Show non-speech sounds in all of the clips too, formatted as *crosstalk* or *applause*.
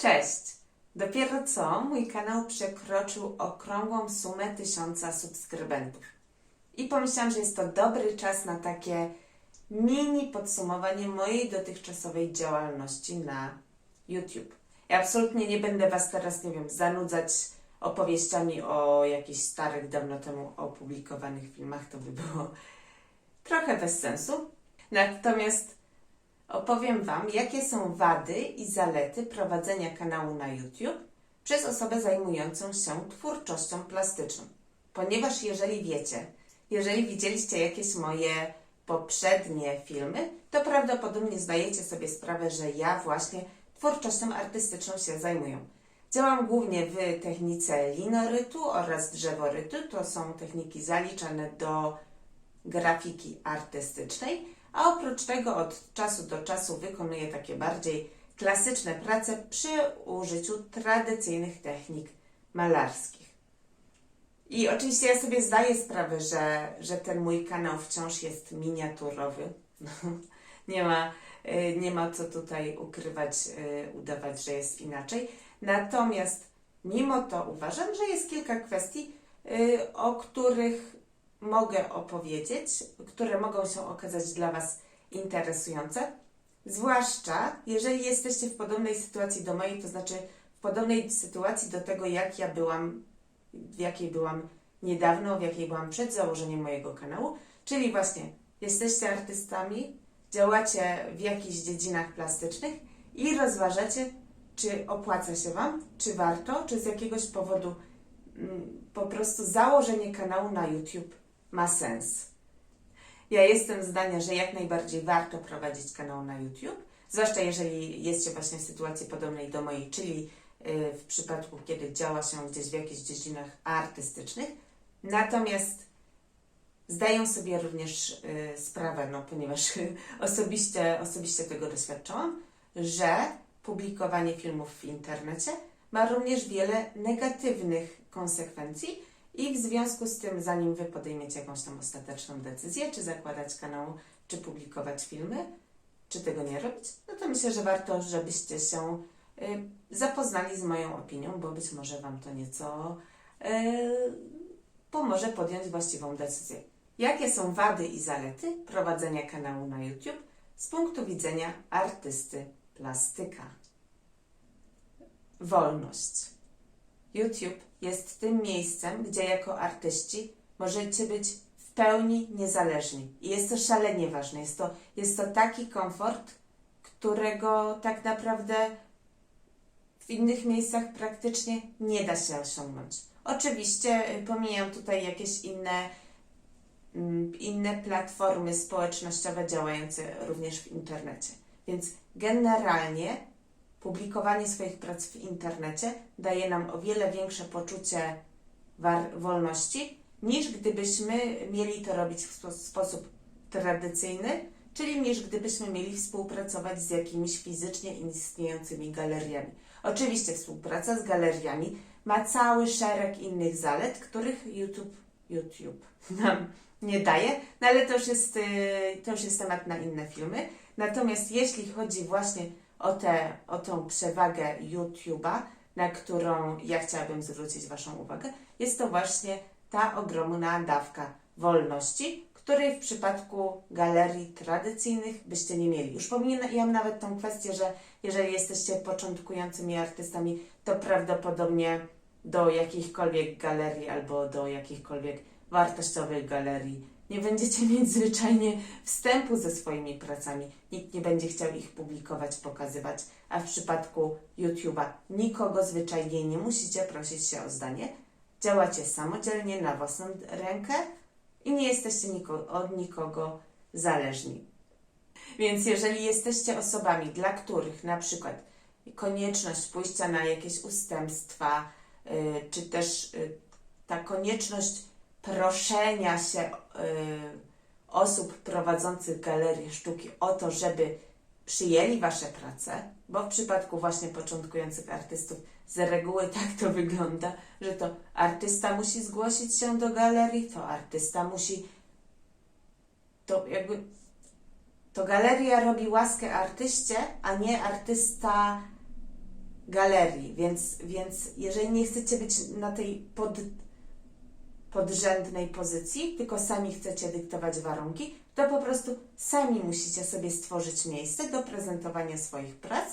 Cześć! Dopiero co mój kanał przekroczył okrągłą sumę tysiąca subskrybentów. I pomyślałam, że jest to dobry czas na takie mini podsumowanie mojej dotychczasowej działalności na YouTube. Ja absolutnie nie będę Was teraz, nie wiem, zanudzać opowieściami o jakichś starych, dawno temu opublikowanych filmach. To by było trochę bez sensu. Natomiast opowiem Wam, jakie są wady i zalety prowadzenia kanału na YouTube przez osobę zajmującą się twórczością plastyczną. Ponieważ jeżeli wiecie, jeżeli widzieliście jakieś moje poprzednie filmy, to prawdopodobnie zdajecie sobie sprawę, że ja właśnie twórczością artystyczną się zajmuję. Działam głównie w technice linorytu oraz drzeworytu. To są techniki zaliczane do grafiki artystycznej, a oprócz tego od czasu do czasu wykonuję takie bardziej klasyczne prace przy użyciu tradycyjnych technik malarskich. I oczywiście ja sobie zdaję sprawę, że, że ten mój kanał wciąż jest miniaturowy. *laughs* nie, ma, y, nie ma co tutaj ukrywać, y, udawać, że jest inaczej. Natomiast mimo to uważam, że jest kilka kwestii, y, o których mogę opowiedzieć, które mogą się okazać dla Was interesujące. Zwłaszcza jeżeli jesteście w podobnej sytuacji do mojej, to znaczy w podobnej sytuacji do tego, jak ja byłam, w jakiej byłam niedawno, w jakiej byłam przed założeniem mojego kanału. Czyli właśnie jesteście artystami, działacie w jakichś dziedzinach plastycznych i rozważacie, czy opłaca się Wam, czy warto, czy z jakiegoś powodu mm, po prostu założenie kanału na YouTube ma sens. Ja jestem zdania, że jak najbardziej warto prowadzić kanał na YouTube, zwłaszcza jeżeli jest się właśnie w sytuacji podobnej do mojej, czyli y, w przypadku, kiedy działa się gdzieś w jakichś dziedzinach artystycznych. Natomiast zdaję sobie również y, sprawę, no, ponieważ *laughs* osobiście, osobiście tego doświadczałam, że publikowanie filmów w internecie ma również wiele negatywnych konsekwencji, i w związku z tym, zanim Wy podejmiecie jakąś tam ostateczną decyzję, czy zakładać kanał, czy publikować filmy, czy tego nie robić, no to myślę, że warto, żebyście się y, zapoznali z moją opinią, bo być może Wam to nieco y, pomoże podjąć właściwą decyzję. Jakie są wady i zalety prowadzenia kanału na YouTube z punktu widzenia artysty plastyka? Wolność. YouTube jest tym miejscem, gdzie jako artyści możecie być w pełni niezależni. I jest to szalenie ważne. Jest to, jest to taki komfort, którego tak naprawdę w innych miejscach praktycznie nie da się osiągnąć. Oczywiście y, pomijam tutaj jakieś inne, mm, inne platformy społecznościowe działające również w internecie. Więc generalnie publikowanie swoich prac w internecie daje nam o wiele większe poczucie wolności, niż gdybyśmy mieli to robić w spo sposób tradycyjny, czyli niż gdybyśmy mieli współpracować z jakimiś fizycznie istniejącymi galeriami. Oczywiście współpraca z galeriami ma cały szereg innych zalet, których YouTube, YouTube *laughs* nam nie daje, no ale to już jest, y, to już jest temat na inne filmy. Natomiast jeśli chodzi właśnie o, tę o tą przewagę YouTube'a, na którą ja chciałabym zwrócić Waszą uwagę, jest to właśnie ta ogromna dawka wolności, której w przypadku galerii tradycyjnych byście nie mieli. Już pomijam nawet tą kwestię, że jeżeli jesteście początkującymi artystami, to prawdopodobnie do jakichkolwiek galerii albo do jakichkolwiek wartościowych galerii nie będziecie mieć zwyczajnie wstępu ze swoimi pracami. Nikt nie będzie chciał ich publikować, pokazywać, a w przypadku YouTube'a nikogo zwyczajnie nie musicie prosić się o zdanie. Działacie samodzielnie, na własną rękę i nie jesteście niko od nikogo zależni. Więc jeżeli jesteście osobami, dla których na przykład konieczność pójścia na jakieś ustępstwa, yy, czy też yy, ta konieczność proszenia się y, osób prowadzących galerie sztuki o to, żeby przyjęli Wasze prace, bo w przypadku właśnie początkujących artystów z reguły *laughs* tak to wygląda, że to artysta musi zgłosić się do galerii, to artysta musi to jakby to galeria robi łaskę artyście, a nie artysta galerii, więc, więc jeżeli nie chcecie być na tej pod, podrzędnej pozycji, tylko sami chcecie dyktować warunki, to po prostu sami musicie sobie stworzyć miejsce do prezentowania swoich prac.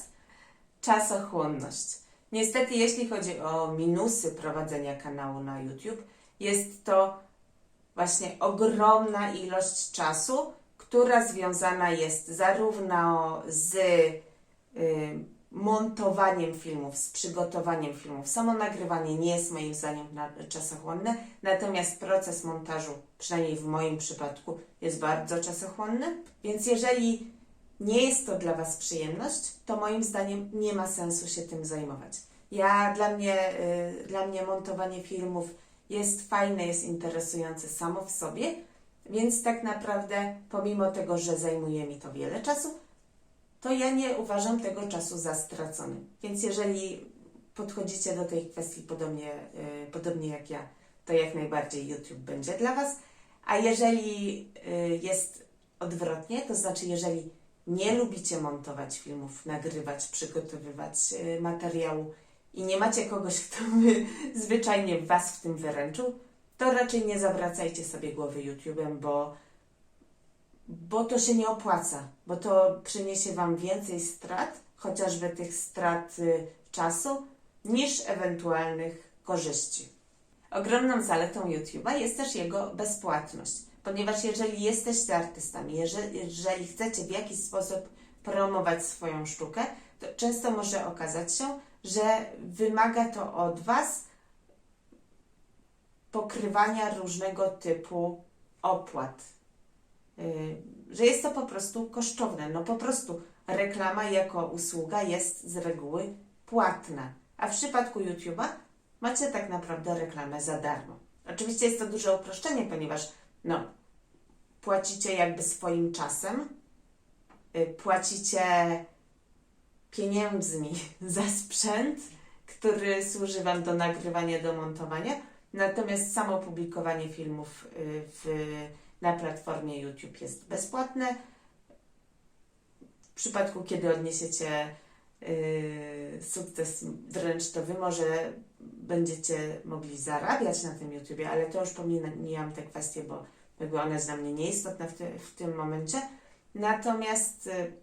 Czasochłonność. Niestety, jeśli chodzi o minusy prowadzenia kanału na YouTube, jest to właśnie ogromna ilość czasu, która związana jest zarówno z y, montowaniem filmów, z przygotowaniem filmów. Samo nagrywanie nie jest moim zdaniem czasochłonne, natomiast proces montażu, przynajmniej w moim przypadku, jest bardzo czasochłonny. Więc jeżeli nie jest to dla Was przyjemność, to moim zdaniem nie ma sensu się tym zajmować. Ja, dla mnie, y, dla mnie montowanie filmów jest fajne, jest interesujące samo w sobie, więc tak naprawdę, pomimo tego, że zajmuje mi to wiele czasu, to ja nie uważam tego czasu za stracony. Więc jeżeli podchodzicie do tej kwestii podobnie, y, podobnie jak ja, to jak najbardziej YouTube będzie dla Was. A jeżeli y, jest odwrotnie, to znaczy jeżeli nie lubicie montować filmów, nagrywać, przygotowywać y, materiału i nie macie kogoś, kto by zwyczajnie Was w tym wyręczył, to raczej nie zawracajcie sobie głowy YouTube'em, bo bo to się nie opłaca, bo to przyniesie Wam więcej strat, chociażby tych strat y, czasu, niż ewentualnych korzyści. Ogromną zaletą YouTube'a jest też jego bezpłatność, ponieważ jeżeli jesteście artystami, jeżeli, jeżeli chcecie w jakiś sposób promować swoją sztukę, to często może okazać się, że wymaga to od Was pokrywania różnego typu opłat, że jest to po prostu kosztowne. No po prostu reklama jako usługa jest z reguły płatna. A w przypadku YouTube'a macie tak naprawdę reklamę za darmo. Oczywiście jest to duże uproszczenie, ponieważ no, płacicie jakby swoim czasem, y, płacicie pieniędzmi *laughs* za sprzęt, który służy Wam do nagrywania, do montowania, natomiast samo publikowanie filmów y, w na platformie YouTube jest bezpłatne. W przypadku, kiedy odniesiecie yy, sukces wręcz, to Wy może będziecie mogli zarabiać na tym YouTube, ale to już pomijam te kwestie, bo jakby one jest dla mnie nieistotne w, ty, w tym momencie. Natomiast yy,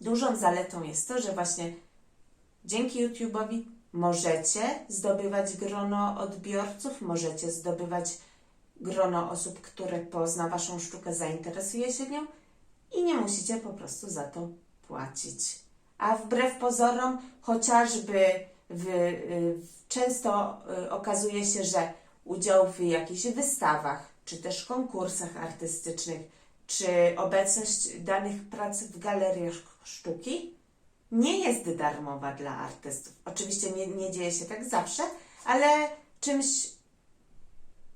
dużą zaletą jest to, że właśnie dzięki YouTube'owi możecie zdobywać grono odbiorców, możecie zdobywać grono osób, które pozna Waszą sztukę, zainteresuje się nią i nie musicie po prostu za to płacić. A wbrew pozorom, chociażby w, w, często y, okazuje się, że udział w jakichś wystawach, czy też konkursach artystycznych, czy obecność danych prac w galeriach sztuki nie jest darmowa dla artystów. Oczywiście nie, nie dzieje się tak zawsze, ale czymś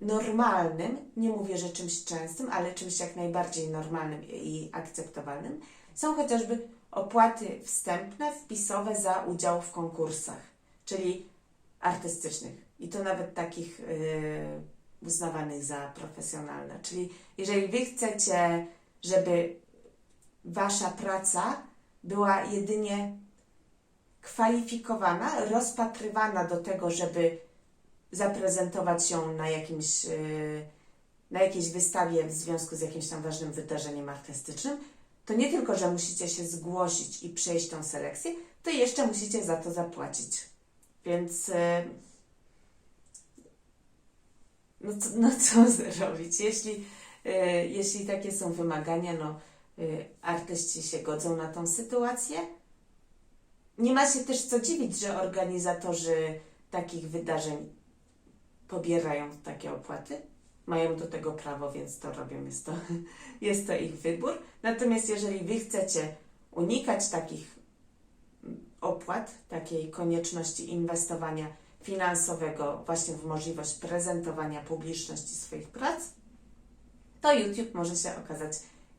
normalnym, nie mówię, że czymś częstym, ale czymś jak najbardziej normalnym i akceptowalnym, są chociażby opłaty wstępne, wpisowe za udział w konkursach, czyli artystycznych. I to nawet takich yy, uznawanych za profesjonalne. Czyli jeżeli Wy chcecie, żeby Wasza praca była jedynie kwalifikowana, rozpatrywana do tego, żeby zaprezentować się na jakimś, y, na jakiejś wystawie w związku z jakimś tam ważnym wydarzeniem artystycznym, to nie tylko, że musicie się zgłosić i przejść tą selekcję, to jeszcze musicie za to zapłacić. Więc y, no, co, no co *laughs* zrobić? Jeśli, y, jeśli takie są wymagania, no artyści się godzą na tą sytuację. Nie ma się też co dziwić, że organizatorzy takich wydarzeń pobierają takie opłaty. Mają do tego prawo, więc to robią, jest to, *laughs* jest to ich wybór. Natomiast jeżeli Wy chcecie unikać takich opłat, takiej konieczności inwestowania finansowego właśnie w możliwość prezentowania publiczności swoich prac, to YouTube może się okazać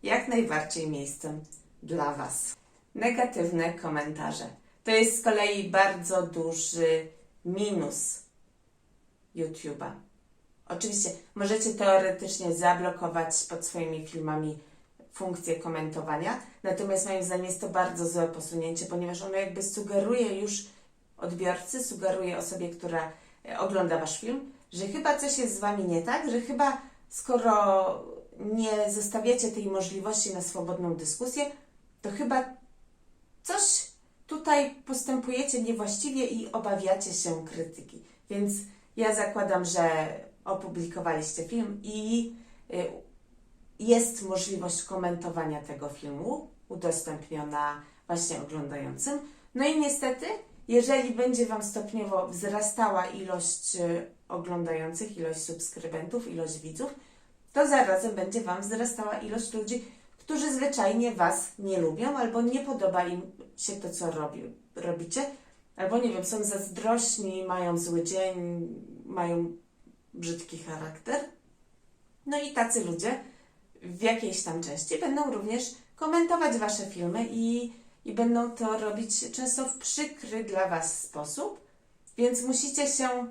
jak najbardziej miejscem dla Was. Negatywne komentarze. To jest z kolei bardzo duży minus YouTube'a. Oczywiście możecie teoretycznie zablokować pod swoimi filmami funkcję komentowania, natomiast moim zdaniem jest to bardzo złe posunięcie, ponieważ ono jakby sugeruje już odbiorcy, sugeruje osobie, która e, ogląda Wasz film, że chyba coś jest z Wami nie tak, że chyba skoro nie zostawiacie tej możliwości na swobodną dyskusję, to chyba coś tutaj postępujecie niewłaściwie i obawiacie się krytyki. Więc ja zakładam, że opublikowaliście film i y, jest możliwość komentowania tego filmu udostępniona właśnie oglądającym. No i niestety, jeżeli będzie Wam stopniowo wzrastała ilość y, oglądających, ilość subskrybentów, ilość widzów, to zarazem będzie Wam wzrastała ilość ludzi, którzy zwyczajnie Was nie lubią albo nie podoba im się to, co robi, robicie, albo nie wiem, są zazdrośni, mają zły dzień, mają brzydki charakter. No i tacy ludzie w jakiejś tam części będą również komentować Wasze filmy i, i będą to robić często w przykry dla Was sposób, więc musicie się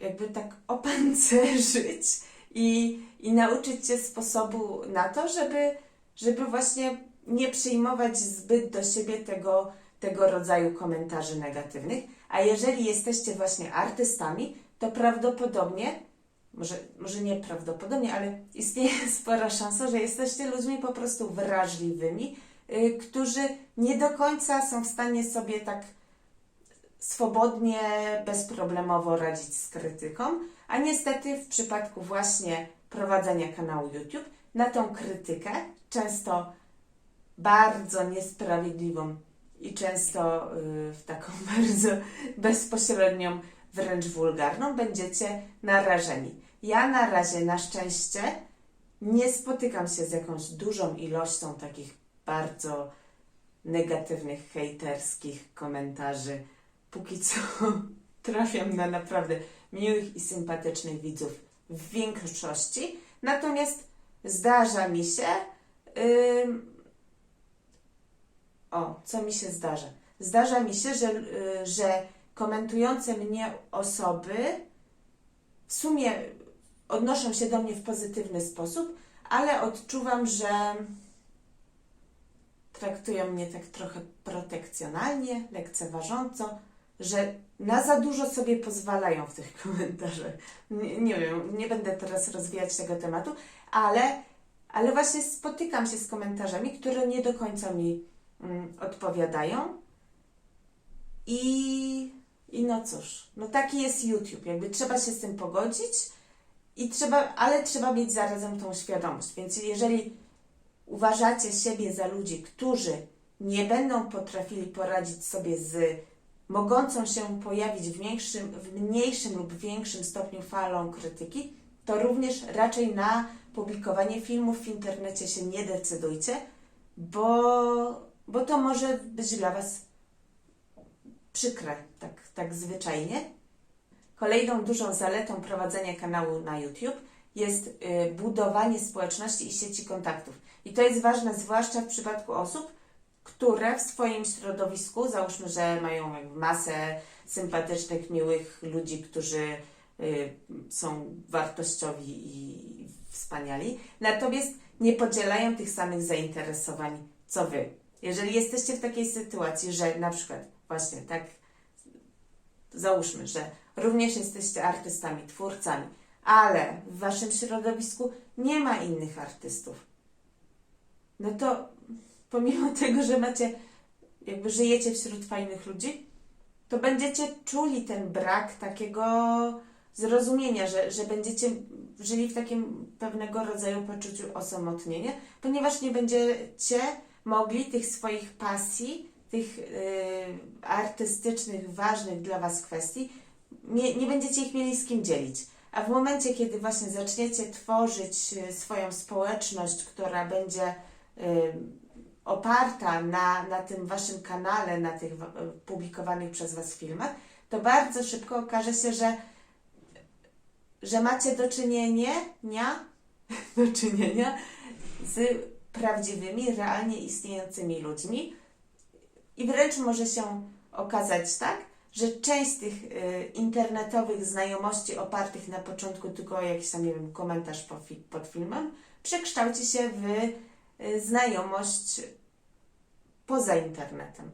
jakby tak opancerzyć i, i nauczyć się sposobu na to, żeby, żeby właśnie nie przyjmować zbyt do siebie tego, tego rodzaju komentarzy negatywnych. A jeżeli jesteście właśnie artystami, to prawdopodobnie, może, może nie prawdopodobnie, ale istnieje *laughs* spora szansa, że jesteście ludźmi po prostu wrażliwymi, y, którzy nie do końca są w stanie sobie tak swobodnie, bezproblemowo radzić z krytyką, a niestety w przypadku właśnie prowadzenia kanału YouTube na tą krytykę, często bardzo niesprawiedliwą i często y, w taką *laughs* bardzo bezpośrednią, wręcz wulgarną, będziecie narażeni. Ja na razie na szczęście nie spotykam się z jakąś dużą ilością takich bardzo negatywnych, hejterskich komentarzy. Póki co *laughs* trafiam na naprawdę miłych i sympatycznych widzów w większości. Natomiast zdarza mi się. ym, o, co mi się zdarza? Zdarza mi się, że, y, że komentujące mnie osoby w sumie odnoszą się do mnie w pozytywny sposób, ale odczuwam, że traktują mnie tak trochę protekcjonalnie, lekceważąco, że na za dużo sobie pozwalają w tych *laughs* komentarzach. Nie, nie wiem, nie będę teraz rozwijać tego tematu, ale, ale właśnie spotykam się z komentarzami, które nie do końca mi odpowiadają. I, I no cóż, no taki jest YouTube. Jakby trzeba się z tym pogodzić, i trzeba, ale trzeba mieć zarazem tą świadomość. Więc jeżeli uważacie siebie za ludzi, którzy nie będą potrafili poradzić sobie z mogącą się pojawić w, w mniejszym lub większym stopniu falą krytyki, to również raczej na publikowanie filmów w internecie się nie decydujcie, bo, bo to może być dla Was przykre, tak, tak zwyczajnie. Kolejną dużą zaletą prowadzenia kanału na YouTube jest y, budowanie społeczności i sieci kontaktów. I to jest ważne zwłaszcza w przypadku osób, które w swoim środowisku, załóżmy, że mają masę sympatycznych, miłych ludzi, którzy y, są wartościowi i wspaniali, natomiast nie podzielają tych samych zainteresowań co Wy. Jeżeli jesteście w takiej sytuacji, że na przykład właśnie tak załóżmy, że również jesteście artystami, twórcami, ale w Waszym środowisku nie ma innych artystów, no to pomimo *laughs* tego, że macie, jakby żyjecie wśród fajnych ludzi, to będziecie czuli ten brak takiego zrozumienia, że, że będziecie żyli w takim pewnego rodzaju poczuciu osamotnienia, ponieważ nie będziecie mogli tych swoich pasji, tych yy, artystycznych, ważnych dla Was kwestii, nie, nie będziecie ich mieli z kim dzielić. A w momencie, kiedy właśnie zaczniecie tworzyć y, swoją społeczność, która będzie y, oparta na, na tym Waszym kanale, na tych wa- publikowanych przez Was filmach, to bardzo szybko okaże się, że, że macie do czynienia, nia, *laughs* do czynienia z prawdziwymi, realnie istniejącymi ludźmi i wręcz może się okazać tak, że część z tych y, internetowych znajomości opartych na początku tylko o jakiś tam, nie wiem, komentarz pod filmem, przekształci się w y, znajomość poza internetem.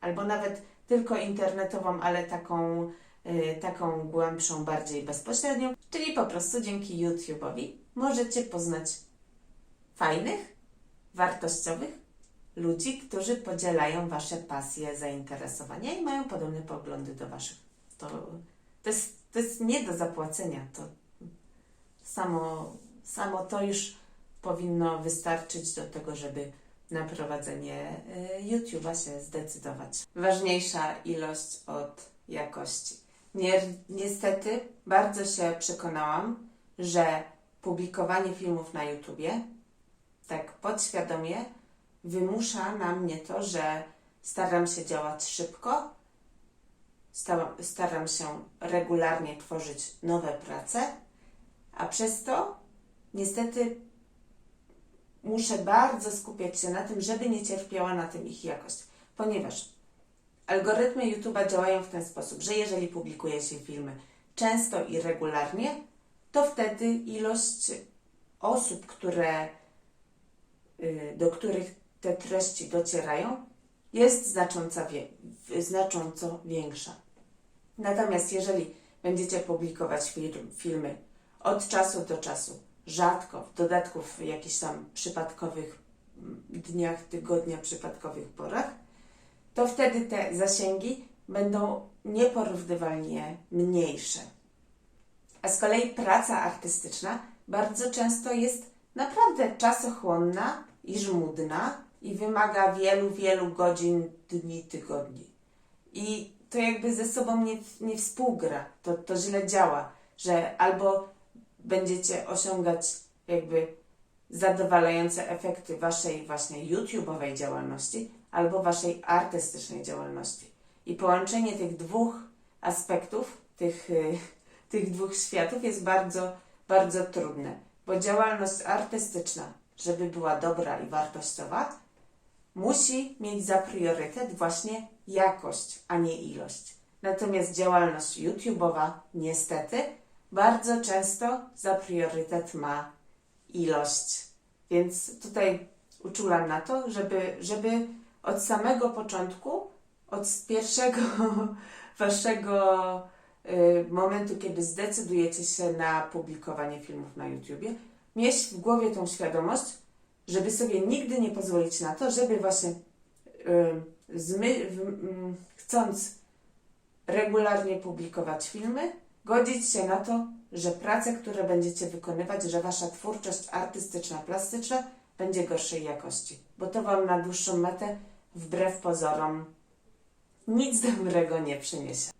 Albo nawet tylko internetową, ale taką, y, taką głębszą, bardziej bezpośrednią. Czyli po prostu dzięki YouTube'owi możecie poznać fajnych, wartościowych ludzi, którzy podzielają Wasze pasje, zainteresowania i mają podobne poglądy do Waszych. To, to, jest, to jest nie do zapłacenia. To samo, samo to już powinno wystarczyć do tego, żeby na prowadzenie y, YouTube'a się zdecydować. Ważniejsza ilość od jakości. Nie, niestety bardzo się przekonałam, że publikowanie filmów na YouTubie tak podświadomie wymusza na mnie to, że staram się działać szybko, sta- staram się regularnie tworzyć nowe prace, a przez to niestety muszę bardzo skupiać się na tym, żeby nie cierpiała na tym ich jakość, ponieważ algorytmy YouTube'a działają w ten sposób, że jeżeli publikuje się filmy często i regularnie, to wtedy ilość osób, które, do których te treści docierają, jest znacząco, większa. Natomiast jeżeli będziecie publikować film, filmy od czasu do czasu, rzadko, w dodatku w jakichś tam przypadkowych mm, dniach, tygodnia, przypadkowych porach, to wtedy te zasięgi będą nieporównywalnie mniejsze. A z kolei praca artystyczna bardzo często jest naprawdę czasochłonna i żmudna i wymaga wielu, wielu godzin, dni, tygodni. I to jakby ze sobą nie, nie współgra, to, to źle działa, że albo będziecie osiągać jakby zadowalające efekty waszej właśnie YouTube'owej działalności albo waszej artystycznej działalności. I połączenie tych dwóch aspektów, tych, y, tych dwóch światów jest bardzo, bardzo trudne, bo działalność artystyczna, żeby była dobra i wartościowa, musi mieć za priorytet właśnie jakość, a nie ilość. Natomiast działalność YouTube'owa niestety bardzo często za priorytet ma ilość. Więc tutaj uczulam na to, żeby, żeby od samego początku, od pierwszego *laughs* waszego y, momentu, kiedy zdecydujecie się na publikowanie filmów na YouTubie, mieć w głowie tą świadomość, żeby sobie nigdy nie pozwolić na to, żeby właśnie y, zmy, w, mm, chcąc regularnie publikować filmy, godzić się na to, że prace, które będziecie wykonywać, że wasza twórczość artystyczna, plastyczna będzie gorszej jakości, bo to wam na dłuższą metę, wbrew pozorom, nic dobrego nie przyniesie.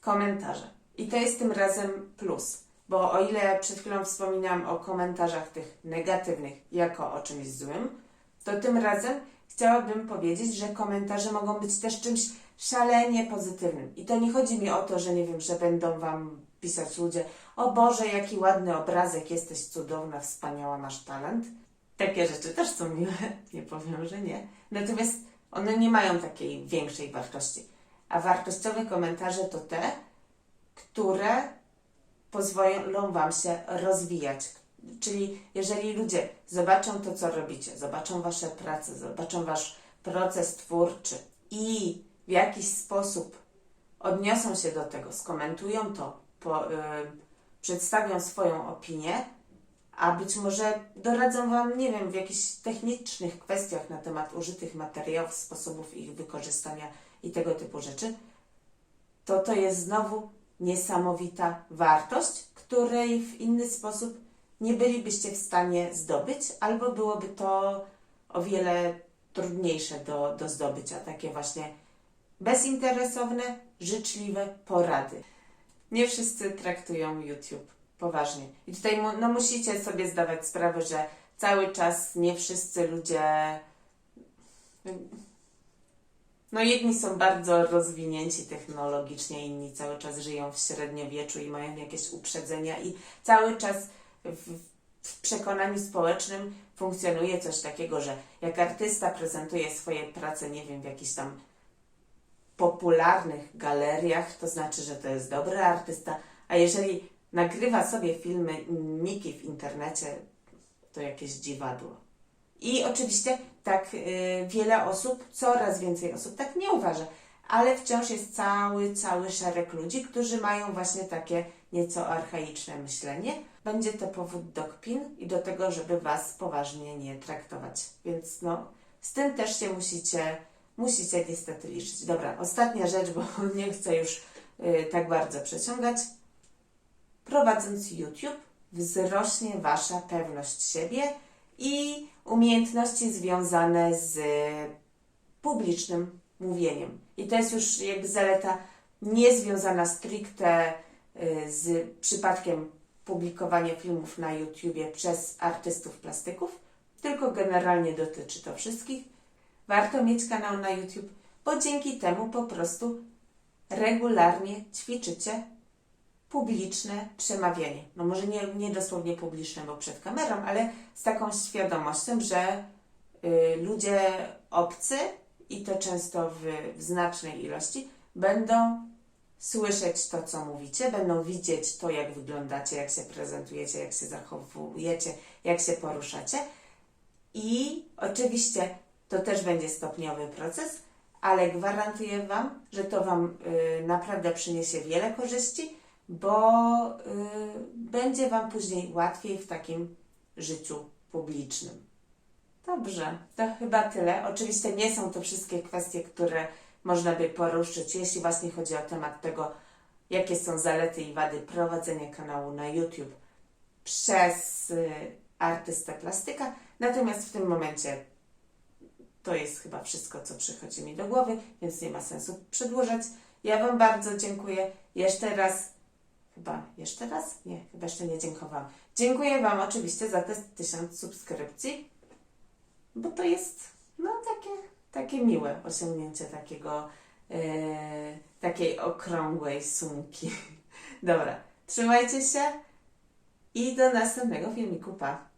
Komentarze. I to jest tym razem plus, bo o ile przed chwilą wspominałam o komentarzach tych negatywnych jako o czymś złym, to tym razem chciałabym powiedzieć, że komentarze mogą być też czymś szalenie pozytywnym. I to nie chodzi mi o to, że nie wiem, że będą Wam pisać ludzie, o Boże, jaki ładny obrazek, jesteś cudowna, wspaniała, masz talent. Takie rzeczy też są miłe, *laughs* nie powiem, że nie. Natomiast one nie mają takiej większej wartości. A wartościowe komentarze to te, które pozwolą Wam się rozwijać. Czyli jeżeli ludzie zobaczą to, co robicie, zobaczą Wasze prace, zobaczą Wasz proces twórczy i w jakiś sposób odniosą się do tego, skomentują to, po, y, przedstawią swoją opinię, a być może doradzą Wam, nie wiem, w jakichś technicznych kwestiach na temat użytych materiałów, sposobów ich wykorzystania i tego typu rzeczy, to to jest znowu niesamowita wartość, której w inny sposób nie bylibyście w stanie zdobyć, albo byłoby to o wiele trudniejsze do, do zdobycia. Takie właśnie bezinteresowne, życzliwe porady. Nie wszyscy traktują YouTube poważnie. I tutaj no, musicie sobie zdawać sprawę, że cały czas nie wszyscy ludzie. No, jedni są bardzo rozwinięci technologicznie, inni cały czas żyją w średniowieczu i mają jakieś uprzedzenia, i cały czas w, w przekonaniu społecznym funkcjonuje coś takiego, że jak artysta prezentuje swoje prace, nie wiem, w jakichś tam popularnych galeriach, to znaczy, że to jest dobry artysta, a jeżeli nagrywa sobie filmy Miki w internecie, to jakieś dziwadło. I oczywiście tak y, wiele osób, coraz więcej osób tak nie uważa, ale wciąż jest cały, cały szereg ludzi, którzy mają właśnie takie nieco archaiczne myślenie. Będzie to powód do kpin i do tego, żeby Was poważnie nie traktować. Więc no, z tym też się musicie, musicie niestety liczyć. Dobra, ostatnia rzecz, bo *laughs* nie chcę już y, tak bardzo przeciągać. Prowadząc YouTube, wzrośnie Wasza pewność siebie i umiejętności związane z publicznym mówieniem. I to jest już jakby zaleta niezwiązana stricte y, z przypadkiem publikowania filmów na YouTubie przez artystów plastyków, tylko generalnie dotyczy to wszystkich. Warto mieć kanał na YouTube, bo dzięki temu po prostu regularnie ćwiczycie publiczne przemawianie. No może nie, nie dosłownie publiczne, bo przed kamerą, ale z taką świadomością, że y, ludzie obcy i to często w, w znacznej ilości będą słyszeć to, co mówicie, będą widzieć to, jak wyglądacie, jak się prezentujecie, jak się zachowujecie, jak się poruszacie. I oczywiście to też będzie stopniowy proces, ale gwarantuję Wam, że to Wam y, naprawdę przyniesie wiele korzyści, bo y, będzie Wam później łatwiej w takim życiu publicznym. Dobrze, to chyba tyle. Oczywiście nie są to wszystkie kwestie, które można by poruszyć, jeśli właśnie chodzi o temat tego, jakie są zalety i wady prowadzenia kanału na YouTube przez y, artystę plastyka. Natomiast w tym momencie to jest chyba wszystko, co przychodzi mi do głowy, więc nie ma sensu przedłużać. Ja Wam bardzo dziękuję. Jeszcze raz, chyba jeszcze raz? Nie, chyba jeszcze nie dziękowałam. Dziękuję Wam oczywiście za te tysiąc subskrypcji, bo to jest no takie, takie miłe osiągnięcie takiego, e, takiej okrągłej sumki. *laughs* Dobra, trzymajcie się i do następnego filmiku. Pa!